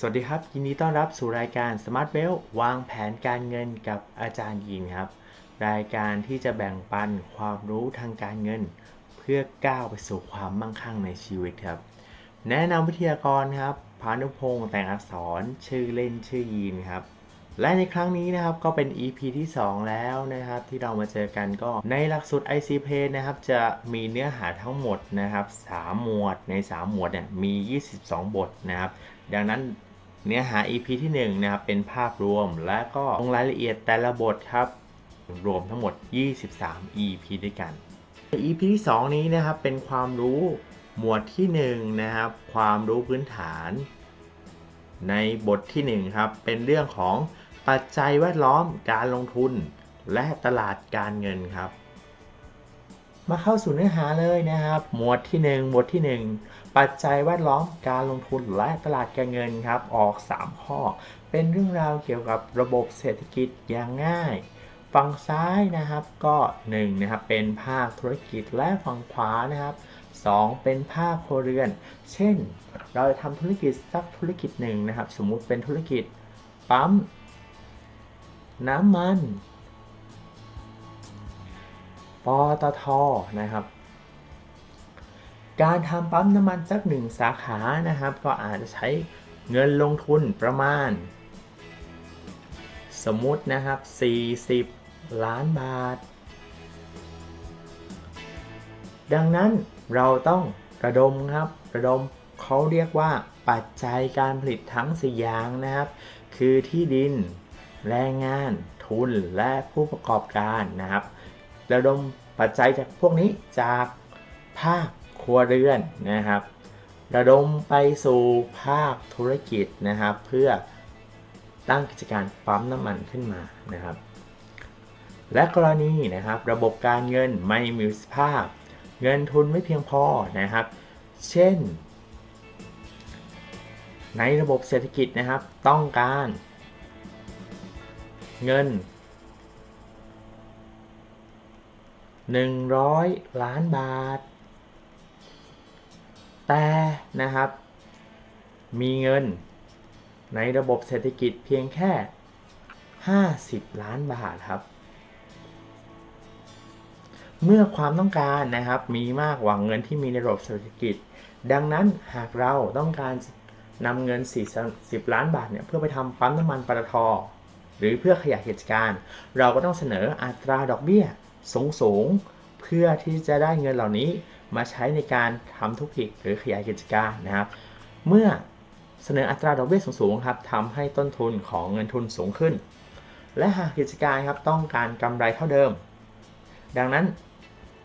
สวัสดีครับ ยินดีต้อนรับสู่รายการ Smart w e a lth วางแผนการเงินกับอาจารย์ยินครับ รายการที่จะแบ่งปันความรู้ทางการเงิน เพื่อก้าวไปสู่ความมั่งคั่งในชีวิตครับ แนะนำวิทยากรครับพานุพงษ์แต่งอักษรชื่อเล่นชื่อยีนครับ และในครั้งนี้นะครับก็เป็น EP ที่ 2 แล้วนะครับ ที่เรามาเจอกันก็ในหลักสูตร IC p a นะครับ จะมีเนื้อหาทั้งหมดนะครับ 3 หมวดใน 3 หมวดเนี่ยมี 22 บทนะครับดังนั้น เนื้อหา EP ที่1นะครับเป็นภาพรวมและก็ลงรายละเอียดแต่ละบทครับรวมทั้งหมด 23 EP ด้วยกัน EP ที่ 2 นี้นะครับเป็นความรู้หมวดที่1นะครับความรู้พื้นฐาน ในบทที่1ครับเป็นเรื่องของปัจจัยแวดล้อมการลงทุน และตลาดการเงินครับ มาเข้าสู่เนื้อหาเลยนะครับ หมวดที่ 1 บทที่ 1ปัจจัยแวดล้อมการลงทุนและตลาดการเงินครับออก 3 ข้อ เป็นเรื่องราวเกี่ยวกับระบบเศรษฐกิจอย่างง่ายฝั่งซ้ายนะครับก็1นะครับเป็นภาคธุรกิจและฝั่งขวานะครับ 2 เป็นภาคครัวเรือน เช่น เราจะทำธุรกิจสักธุรกิจหนึ่งนะครับ สมมุติเป็นธุรกิจปั๊มน้ำมันปตทนะครับ การทำปั๊มน้ำมันสักหนึ่งสาขานะครับ ก็อาจจะใช้เงินลงทุนประมาณ สมมุตินะครับ 40 ล้านบาท ดังนั้นเราต้องระดมครับระดมเขาเรียกว่าปัจจัยการผลิตทั้งสี่อย่างนะครับ คือที่ดิน แรงงาน ทุนและผู้ประกอบการนะครับ ระดมปัจจัยจากพวกนี้จากภาคค รัวเรือนนะครับ ระดมไปสู่ภาคธุรกิจนะครับ เพื่อตั้งกิจการปั๊มน้ำมันขึ้นมานะครับ และกรณีนะครับระบบการเงินไม่มีสภาพ เงินทุนไม่เพียงพอนะครับ เช่น ในระบบเศรษฐกิจนะครับต้องการ เงิน 100 ล้านบาท แต่นะครับ มีเงินในระบบเศรษฐกิจเพียงแค่ 50 ล้านบาทครับ เมื่อความต้องการนะครับมีมากกว่าเงินที่มีในระบบเศรษฐกิจ ดังนั้นหากเราต้องการนำเงิน 40 ล้านบาทเนี่ยเพื่อไปทำปั๊มน้ำมันปตทหรือเพื่อขยายกิจการ เราก็ต้องเสนออัตราดอกเบี้ยสูงสูงเพื่อที่จะได้เงินเหล่านี้ มาใช้ในการทำธุรกิจหรือขยายกิจการนะครับ เมื่อเสนออัตราดอกเบี้ยสูงๆครับทำให้ต้นทุนของเงินทุนสูงขึ้น และหากกิจการครับต้องการกำไรเท่าเดิม ดังนั้น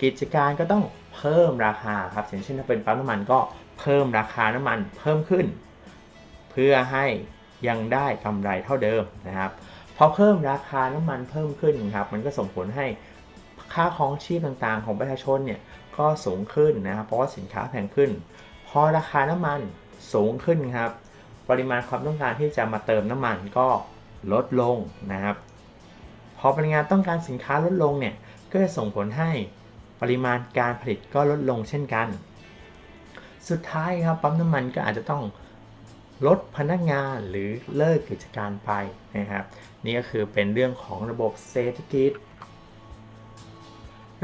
กิจการก็ต้องเพิ่มราคาครับอย่างเช่นถ้าเป็นปั๊มน้ำมันก็เพิ่มราคาน้ำมันเพิ่มขึ้น เพื่อให้ยังได้กำไรเท่าเดิมนะครับพอเพิ่มราคาน้ำมันเพิ่มขึ้นครับมันก็ส่งผลให้ค่าของชีพต่างๆ ของประชาชนเนี่ย ก็สูงขึ้นนะครับ เพราะว่าสินค้าแพงขึ้น พอราคาน้ำมันสูงขึ้นครับ ปริมาณความต้องการที่จะมาเติมน้ำมันก็ลดลงนะครับ พอปริมาณต้องการสินค้าลดลงเนี่ย ก็จะส่งผลให้ปริมาณการผลิตก็ลดลงเช่นกัน สุดท้ายครับปั๊มน้ำมันก็อาจจะต้องลดพนักงานหรือเลิกกิจการไปนะครับ นี่ก็คือเป็นเรื่องของระบบเศรษฐกิจ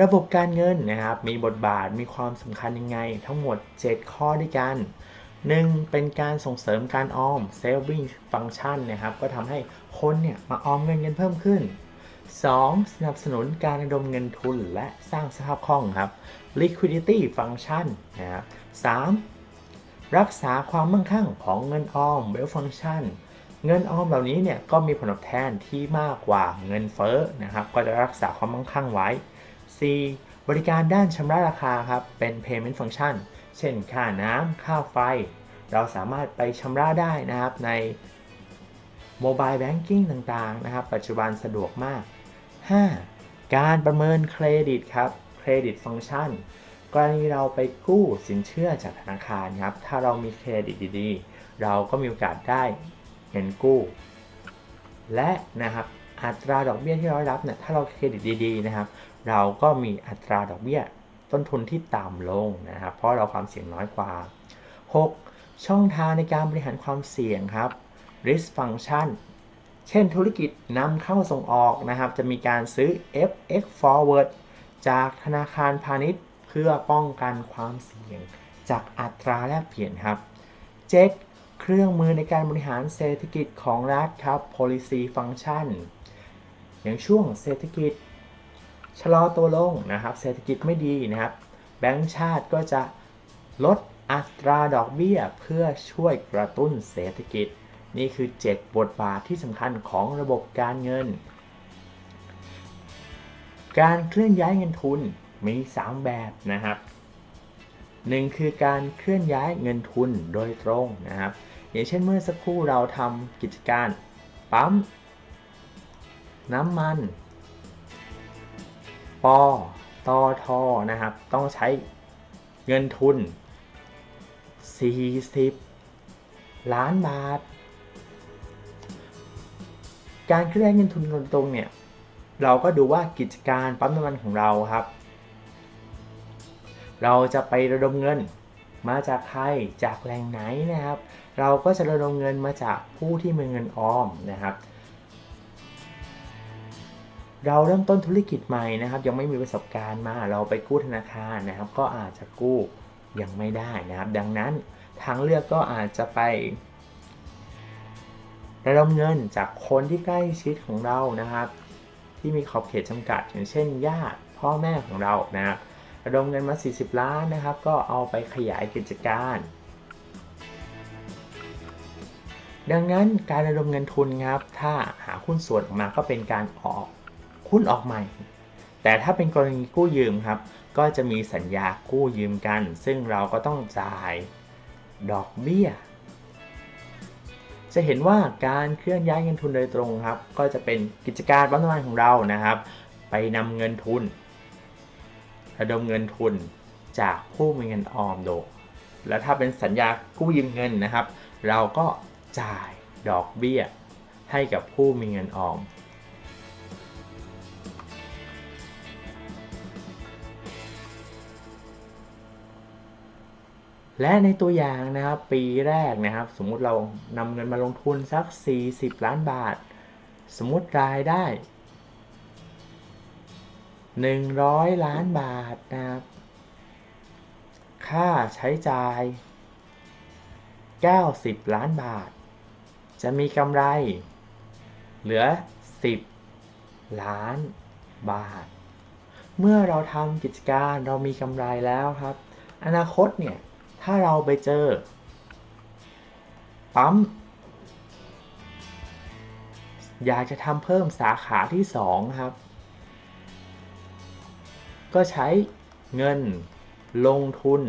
ระบบการเงินนะครับ มีบทบาทมีความสำคัญยังไง ทั้งหมด 7 ข้อด้วยกัน 1. เป็นการส่งเสริมการออม saving function นะครับ ก็ทำให้คนเนี่ยมาออมเงินกันเพิ่มขึ้น 2. สนับสนุนการระดมเงินทุนและสร้างสภาพคล่องครับ liquidity function นะครับ 3. รักษาความมั่งคั่งของเงินออม wealth function เงินออมเหล่านี้เนี่ยก็มีผลตอบแทนที่มากกว่าเงินเฟ้อนะครับ ก็จะรักษาความมั่งคั่งไว้ 4. บริการด้านชำระราคาครับ เป็น payment function เช่น ค่าน้ำ ค่าไฟ เราสามารถไปชำระได้นะครับในโมบายแบงกิ้งต่างๆ นะครับ ปัจจุบันสะดวกมาก 5. การประเมินเครดิตครับ เครดิตฟังก์ชัน กรณีเราไปกู้สินเชื่อจากธนาคารครับ ถ้าเรามีเครดิตดีๆ เราก็มีโอกาสได้เงินกู้ และนะครับ อัตราดอกเบี้ยที่เรารับเนี่ยถ้าเราเครดิตดีๆนะครับ เราก็มีอัตราดอกเบี้ยต้นทุนที่ต่ำลงนะครับ เพราะเราความเสี่ยงน้อยกว่า 6. ช่องทางในการบริหารความเสี่ยงครับ risk function เช่นธุรกิจนำเข้าส่งออกนะครับ จะมีการซื้อ FX forward จากธนาคารพาณิชย์ เพื่อป้องกันความเสี่ยง จากอัตราแลกเปลี่ยนครับ 7. เครื่องมือในการบริหารเศรษฐกิจของรัฐครับ policy function อย่างช่วงเศรษฐกิจชะลอตัวลงนะครับ เศรษฐกิจไม่ดีนะครับ แบงก์ชาติก็จะลดอัตราดอกเบี้ยเพื่อช่วยกระตุ้นเศรษฐกิจ นี่คือ 7 บทบาทที่สำคัญของระบบการเงิน การเคลื่อนย้ายเงินทุนมี 3 แบบนะครับหนึ่งคือการเคลื่อนย้ายเงินทุนโดยตรงนะครับ อย่างเช่นเมื่อสักครู่เราทำกิจการปั๊ม น้ำมัน ปอตอทอนะครับ ต้องใช้เงินทุน 40 ล้านบาท การเคลื่อนเงินทุนตรงเนี่ย เราก็ดูว่ากิจการปั๊มน้ำมันของเราครับ เราจะไประดมเงินมาจากใครจากแหล่งไหนนะครับ เราก็จะระดมเงินมาจากผู้ที่มีเงินออมนะครับ เราเริ่มต้นธุรกิจใหม่นะครับ ยังไม่มีประสบการณ์มา เราไปกู้ธนาคารนะครับ ก็อาจจะกู้ยังไม่ได้นะครับ ดังนั้นทางเลือกก็อาจจะไประดมเงินจากคนที่ใกล้ชิดของเรานะครับ ที่มีขอบเขตจำกัด อย่างเช่น ญาติพ่อแม่ของเรานะครับระดมเงินมา 40 ล้านนะครับ ก็เอาไปขยายกิจการ ดังนั้นการระดมเงินทุนครับ ถ้าหาหุ้นส่วนออกมาก็เป็นการออก หุ้นออกใหม่ แต่ถ้าเป็นกรณีกู้ยืมครับ ก็จะมีสัญญากู้ยืมกัน ซึ่งเราก็ต้องจ่ายดอกเบี้ย จะเห็นว่าการเคลื่อนย้ายเงินทุนโดยตรงครับ ก็จะเป็นกิจการปั๊มน้ำมันของเรานะครับ ไปนำเงินทุน ระดมเงินทุนจากผู้มีเงินออมโด แล้วถ้าเป็นสัญญากู้ยืมเงินนะครับ เราก็จ่ายดอกเบี้ยให้กับผู้มีเงินออม และในตัวอย่างนะครับปีแรกนะครับ สมมุติเรานำเงินมาลงทุนสัก 40 ล้านบาท สมมุติรายได้ 100 ล้านบาทนะครับ ค่าใช้จ่าย 90 ล้านบาท จะมีกำไร เหลือ 10 ล้านบาท เมื่อเราทำกิจการเรามีกำไรแล้วครับ อนาคตเนี่ย ถ้าเราไปเจอ ปั๊ม อยากจะทำเพิ่มสาขาที่ 2 ครับ ก็ใช้เงินลงทุน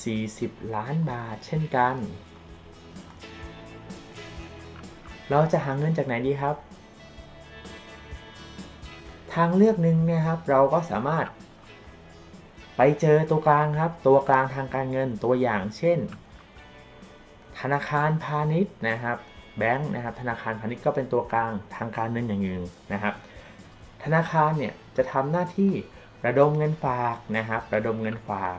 40 ล้านบาทเช่นกัน เราจะหาเงินจากไหนดีครับ ทางเลือกหนึ่งนะครับ เราก็สามารถ ไปเจอตัวกลางครับ ตัวกลางทางการเงินตัวอย่างเช่น ธนาคารพาณิชย์นะครับแบงค์นะครับธนาคารพาณิชย์ก็เป็นตัวกลางทางการเงินอย่างหนึ่งนะครับ ธนาคารเนี่ยจะทำหน้าที่ระดมเงินฝากนะครับ ระดมเงินฝาก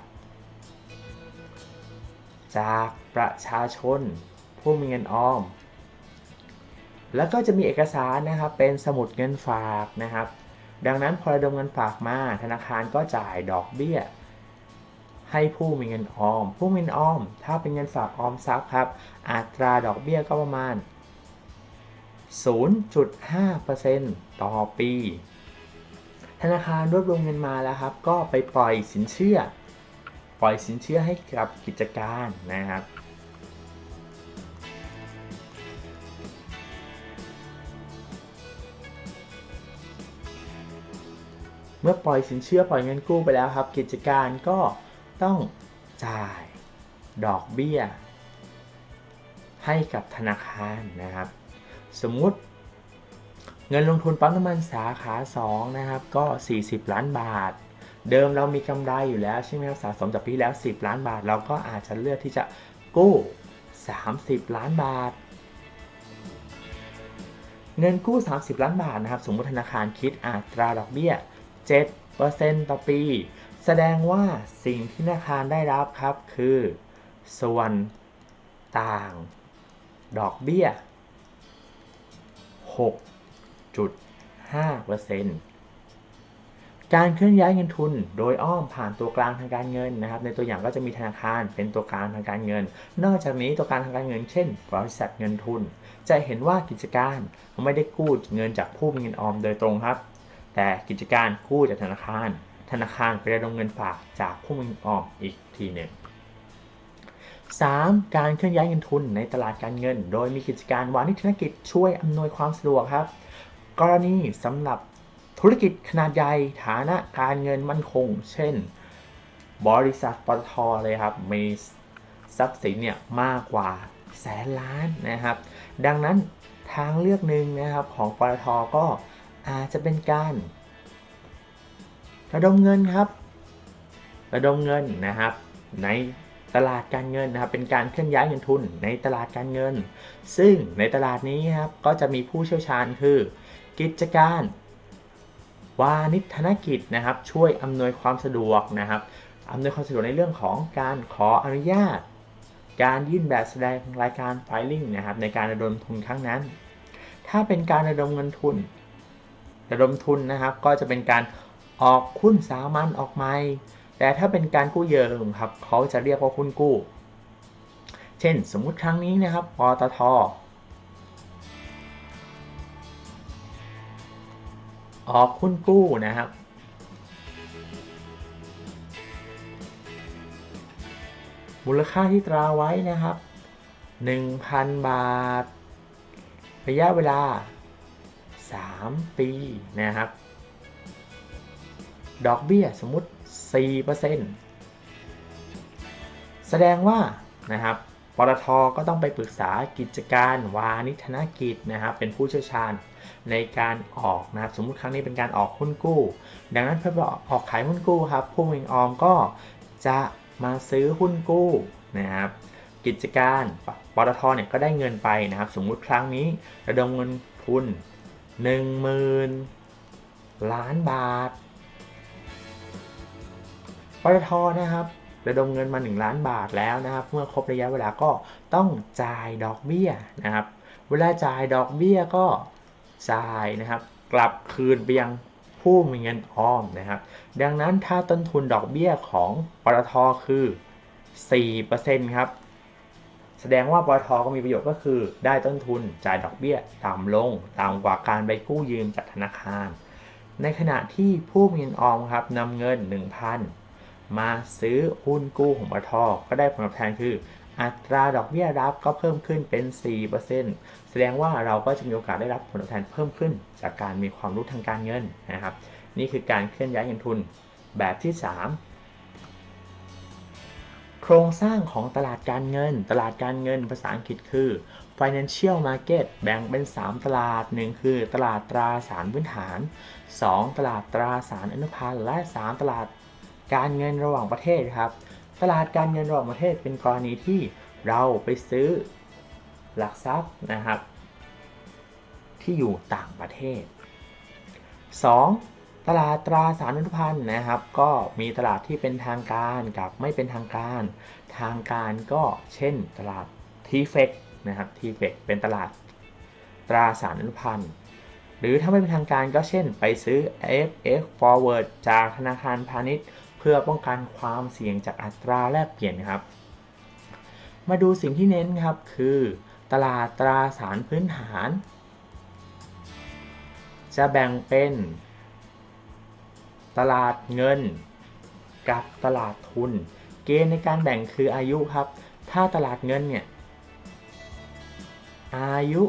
จากประชาชน ผู้มีเงินออม แล้วก็จะมีเอกสารนะครับเป็นสมุดเงินฝากนะครับ ดังนั้นพอระดมเงินฝากมาธนาคารก็จ่ายดอกเบี้ย ให้ผู้มีเงินออม ผู้มีเงินออม ถ้าเป็นเงินฝากออมทรัพย์ครับ อัตราดอกเบี้ยก็ประมาณ 0.5%ต่อปี ธนาคารรวบรวมเงินมาแล้วครับ ก็ไปปล่อยสินเชื่อ ปล่อยสินเชื่อให้กับกิจการนะครับ มื่อปล่อยสินเชื่อปล่อยเงินกู้ไปแล้วครับ กิจการก็ต้องจ่ายดอกเบี้ย ให้กับธนาคารนะครับ สมมุติ เงินลงทุนปั๊มน้ำมันสาขา2นะครับก็ 40 ล้านบาท เดิมเรามีกำไรอยู่แล้วใช่ไหมครับสะสมจากปีแล้ว 10 ล้านบาท เราก็อาจจะเลือกที่จะกู้ 30 ล้านบาทเงินกู้ 30 ล้านบาทนะครับ สมมติธนาคารคิดอัตราดอกเบี้ย 7%ต่อปี แสดงว่าสิ่งที่ธนาคารได้รับครับคือ ส่วนต่าง ดอกเบี้ย 6.5%การเคลื่อนย้ายเงินทุนโดยอ้อมผ่านตัวกลางทางการเงินนะครับ ในตัวอย่างก็จะมีธนาคารเป็นตัวกลางทางการเงิน นอกจากนี้ตัวกลางทางการเงิน เช่น บริษัทเงินทุน จะเห็นว่ากิจการไม่ได้กู้เงินจากผู้มีเงินออมโดยตรงครับ แต่กิจการกู้จากธนาคาร ธนาคารไประดมเงินฝากจากผู้มีออมอีกทีหนึ่ง 3. การเคลื่อนย้ายเงินทุนในตลาดการเงิน โดยมีกิจการวานิชธุรกิจช่วยอำนวยความสะดวกครับ กรณีสำหรับธุรกิจขนาดใหญ่ฐานะการเงินมั่นคง เช่น บริษัทปตทเลยครับ มีทรัพย์สินเนี่ยมากกว่าแสนล้านนะครับ ดังนั้นทางเลือกหนึ่งนะครับของปตทก็ อาจจะเป็นการระดมเงินครับ ระดมเงินนะครับ ในตลาดการเงินนะครับ เป็นการเคลื่อนย้ายเงินทุนในตลาดการเงิน ซึ่งในตลาดนี้ครับก็จะมีผู้เชี่ยวชาญคือ กิจการวานิธนกิจนะครับ ช่วยอำนวยความสะดวกนะครับอำนวยความสะดวกในเรื่องของการขออนุญาต การยื่นแบบแสดงรายการไฟลิ่งนะครับ ในการระดมทุนครั้งนั้น ถ้าเป็นการระดมเงินทุน ระดมทุนนะครับ ก็จะเป็นการออกหุ้นสามัญออกใหม่แต่ถ้าเป็นการกู้ยืมครับเขาจะเรียกว่าหุ้นกู้ เช่น สมมุติครั้งนี้นะครับปตทออกหุ้นกู้นะครับ มูลค่าที่ตราไว้นะครับ 1,000 บาท ระยะเวลา 3 ปีนะครับ ดอกเบี้ยสมมุติ 4%แสดงว่านะครับปตทก็ต้องไปปรึกษากิจการวานิชธนกิจนะครับ เป็นผู้เชี่ยวชาญในการออกนะครับ สมมุติครั้งนี้เป็นการออกหุ้นกู้ ดังนั้นเพื่อออกขายหุ้นกู้ครับ ผู้มีออมก็จะมาซื้อหุ้นกู้นะครับ กิจการปตทเนี่ยก็ได้เงินไปนะครับ สมมุติครั้งนี้ระดมเงินทุน 10,000ล้านบาทปตทนะครับระดมเงินมา 1 ล้านบาทแล้วนะครับ เมื่อครบระยะเวลาก็ต้องจ่ายดอกเบี้ยนะครับ เวลาจ่ายดอกเบี้ยก็จ่ายนะครับ กลับคืนไปยังผู้มีเงินออมนะครับ ดังนั้นถ้าต้นทุนดอกเบี้ยของปตทคือ4%ครับ แสดงว่าปตทก็มีประโยชน์ก็คือได้ต้นทุนจ่ายดอกเบี้ยต่ำลงต่ำกว่าการไปกู้ยืมจากธนาคาร ในขณะที่ผู้มีเงินออมครับนำเงิน 1,000 มาซื้อหุ้นกู้ของปตทก็ได้ผลตอบแทนคือ อัตราดอกเบี้ยรับก็เพิ่มขึ้นเป็น 4%แสดงว่าเราก็จะมีโอกาสได้รับผลตอบแทนเพิ่มขึ้น จากการมีความรู้ทางการเงินนะครับ นี่คือการเคลื่อนย้ายเงินทุนแบบที่ 3 โครงสร้างของตลาดการเงิน ตลาดการเงินภาษาอังกฤษคือ financial market แบ่งเป็น 3 ตลาด 1 คือ ตลาดตราสารพื้นฐาน 2 ตลาดตราสารอนุพันธ์ และ 3 ตลาดการเงินระหว่างประเทศครับ ตลาดการเงินระหว่างประเทศเป็นกรณีที่เราไปซื้อหลักทรัพย์นะครับ ที่อยู่ต่างประเทศ 2. ตลาดตราสารอนุพันธ์นะครับ ก็มีตลาดที่เป็นทางการกับไม่เป็นทางการ ทางการก็เช่นตลาดทีเฟกนะครับทีเฟกเป็นตลาดตราสารอนุพันธ์หรือถ้าไม่เป็นทางการก็เช่น ไปซื้อ FX forward จากธนาคารพาณิชย์ เพื่อป้องกันความเสี่ยงจากอัตราแลกเปลี่ยนครับ มาดูสิ่งที่เน้นครับคือ ตลาดตราสารพื้นฐาน จะแบ่งเป็น ตลาดเงิน กับตลาดทุน เกณฑ์ในการแบ่งคืออายุครับ ถ้าตลาดเงินเนี่ยอายุ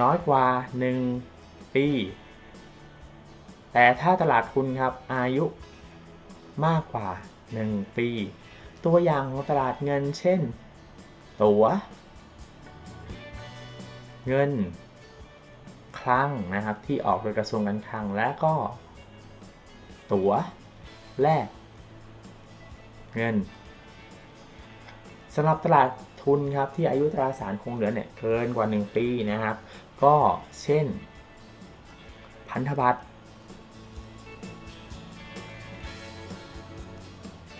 น้อยกว่า 1 ปี แต่ถ้าตลาดทุนครับอายุมากกว่า 1 ปี ตัวอย่างของตลาดเงินเช่น ตัว๋ว เงิน ลังนะครับ ที่ออกโดยกระทรวงการคลังและก็ ตั๋วแลกเงินสำหรับตลาดทุนครับที่อายุตราสารคงเหลือเนี่ยเกินกว่า 1 ปีนะครับ ก็เช่น พันธบัตร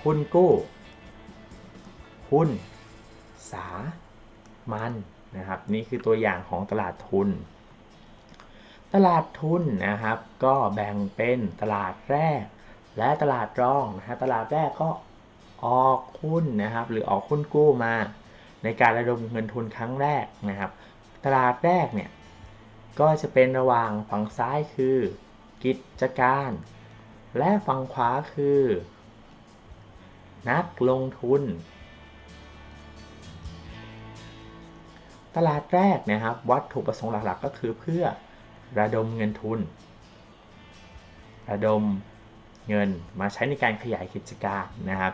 หุ้นกู้ หุ้น สา มัญนะครับ นี่คือตัวอย่างของตลาดทุน ตลาดทุนนะครับ ก็แบ่งเป็นตลาดแรก และตลาดรองนะฮะตลาดแรกก็ออกหุ้นนะครับ หรือออกหุ้นกู้มา ในการระดมเงินทุนครั้งแรกนะครับ ตลาดแรกเนี่ยก็จะเป็นระหว่างฝั่งซ้ายคือ กิจการ และฝั่งขวาคือ นักลงทุน ตลาดแรกนะครับ วัตถุประสงค์หลักๆก็คือเพื่อ ระดมเงินทุน ระดมเงินมาใช้ในการขยายกิจการนะครับ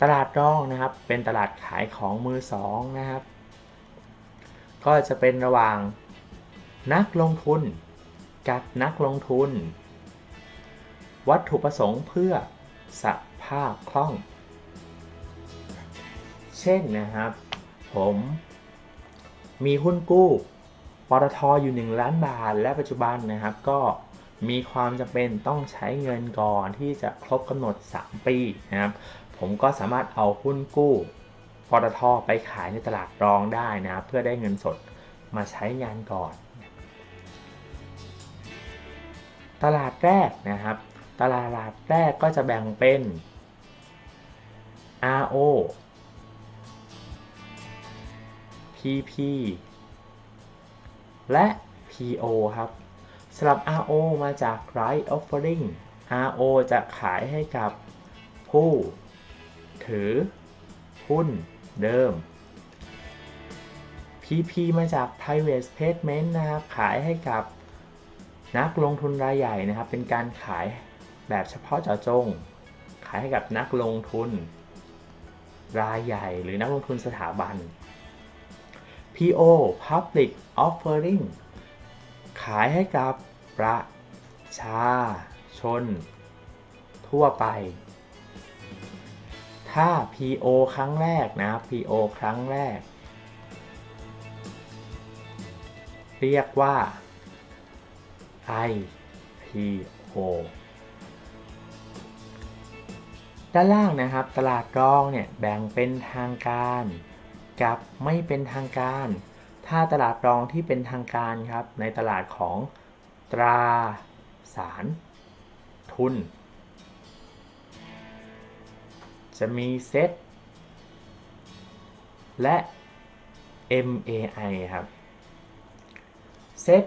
ตลาดรองนะครับเป็นตลาดขายของมือสองนะครับ ก็จะเป็นระหว่างนักลงทุนกับนักลงทุน วัตถุประสงค์เพื่อสภาพคล่อง เช่นนะครับ ผมมีหุ้นกู้ ปตทอยู่ 1 ล้านบาท และปัจจุบันนะครับก็มีความจำเป็นต้องใช้เงินก่อนที่จะครบกำหนด 3 ปีนะครับ ผมก็สามารถเอาหุ้นกู้ปตทไปขายในตลาดรองได้นะครับเพื่อได้เงินสดมาใช้งานก่อน ตลาดแรกนะครับ ตลาดแรกก็จะแบ่งเป็น RO PP และ PO ครับสำหรับ RO มาจาก Right Offering RO จะขายให้กับผู้ถือหุ้นเดิม PP มาจาก Private Placement นะครับ ขายให้กับนักลงทุนรายใหญ่นะครับ เป็นการขายแบบเฉพาะเจาะจง ขายให้กับนักลงทุน รายใหญ่หรือนักลงทุนสถาบัน PO Public Offering ขายให้กับประชาชน ทั่วไป ถ้า PO ครั้งแรกนะ PO ครั้งแรก เรียกว่า IPO ด้านล่างนะครับ ตลาดรองเนี่ย แบ่งเป็นทางการ กับไม่เป็นทางการ ถ้าตลาดรองที่เป็นทางการครับ ในตลาดของตราสาร ทุน จะมีเซตและ MAI ครับเซต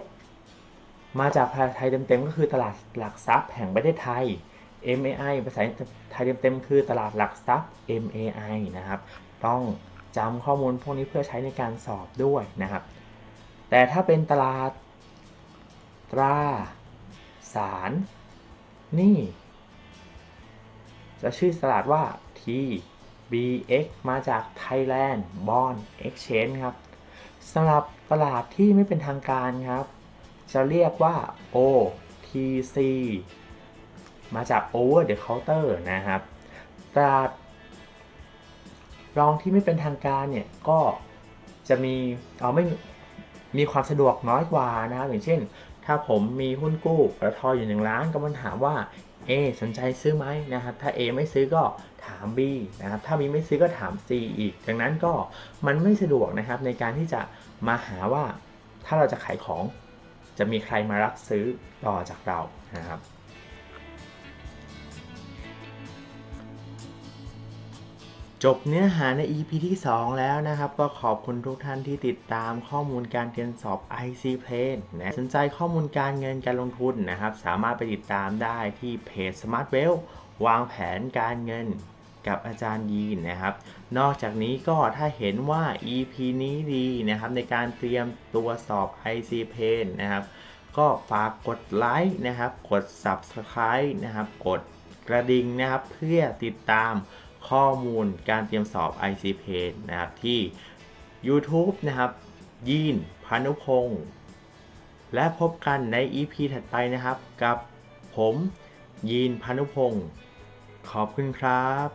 มาจากภาษาไทยเต็มๆก็คือตลาดหลักทรัพย์แห่งประเทศไทย MAI ภาษาไทยเต็มๆคือตลาดหลักทรัพย์ MAI นะครับ ต้อง จำข้อมูลพวกนี้เพื่อใช้ในการสอบด้วยนะครับ แต่ถ้าเป็นตลาด ตรา สาร หนี่จะชื่อตลาดว่า TBX มาจาก Thailand Bond Exchange ครับสำหรับตลาดที่ไม่เป็นทางการครับ จะเรียกว่า OTC มาจาก Over the Counter นะครับ ตลาด รองที่ไม่เป็นทางการเนี่ยก็จะมีเอาไม่มีความสะดวกน้อยกว่านะครับอย่างเช่น ถ้าผมมีหุ้นกู้ปตทอยู่หนึ่งล้านก็มันถามว่า A สนใจซื้อไหมนะครับ ถ้า A ไม่ซื้อก็ถาม B นะครับ ถ้า B ไม่ซื้อก็ถาม C อีก ดังนั้นก็มันไม่สะดวกนะครับในการที่จะมาหาว่าถ้าเราจะขายของจะมีใครมารับซื้อต่อจากเรานะครับ จบเนื้อหาใน EP ที่ 2 แล้วนะครับ ก็ขอบคุณทุกท่านที่ติดตามข้อมูลการเรียนสอบ IC Plan นะสนใจข้อมูลการเงินการลงทุนนะครับ สามารถไปติดตามได้ที่เพจ Smart w e l l วางแผนการเงินกับอาจารย์ยีนนะครับ นอกจากนี้ก็ถ้าเห็นว่า EP นี้ดีนะครับ ในการเตรียมตัวสอบ IC Plan นะครับ ก็ฝากกดไลค์นะครับ กด Subscribe นะครับ กดกระดิ่งนะครับ เพื่อติดตาม ข้อมูลการเตรียมสอบ IC p a นะครับที่ YouTube นะครับ ยีนพานุพงศ์และพบกันใน EP ถัดไปนะครับ กับผมยีนพานุพงศ์ขอบคุณครับ